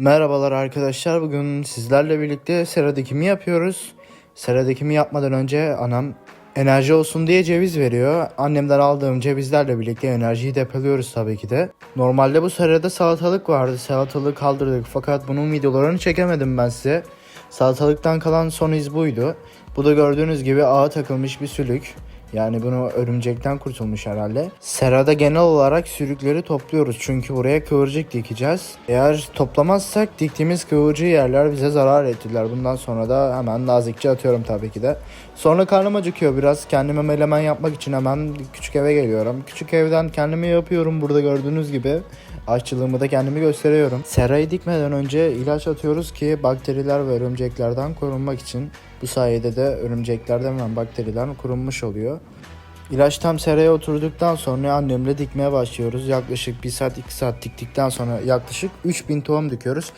Merhabalar arkadaşlar. Bugün sizlerle birlikte sera dikimi yapıyoruz. Sera dikimi yapmadan önce anam enerji olsun diye ceviz veriyor. Annemden aldığım cevizlerle birlikte enerjiyi depoluyoruz tabii ki de. Normalde bu serada salatalık vardı. Salatalığı kaldırdık fakat bunun videolarını çekemedim ben size. Salatalıktan kalan son iz buydu. Bu da gördüğünüz gibi ağa takılmış bir sülük. Yani bunu örümcekten kurtulmuş herhalde. Serada genel olarak sürükleri topluyoruz çünkü buraya kıvırcık dikeceğiz. Eğer toplamazsak diktiğimiz kıvırcığı yerler bize zarar ettiler. Bundan sonra da hemen nazikçe atıyorum tabii ki de. Sonra karnım acıkıyor biraz. Kendime melemen yapmak için hemen küçük eve geliyorum. Küçük evden kendimi yapıyorum burada gördüğünüz gibi. Aşçılığımı da kendimi gösteriyorum. Serayı dikmeden önce ilaç atıyoruz ki bakteriler ve örümceklerden korunmak için. Bu sayede de örümceklerden ve bakterilerden korunmuş oluyor. İlaç tam seraya oturduktan sonra annemle dikmeye başlıyoruz. Yaklaşık 1 saat 2 saat diktikten sonra yaklaşık 3000 tohum dikiyoruz.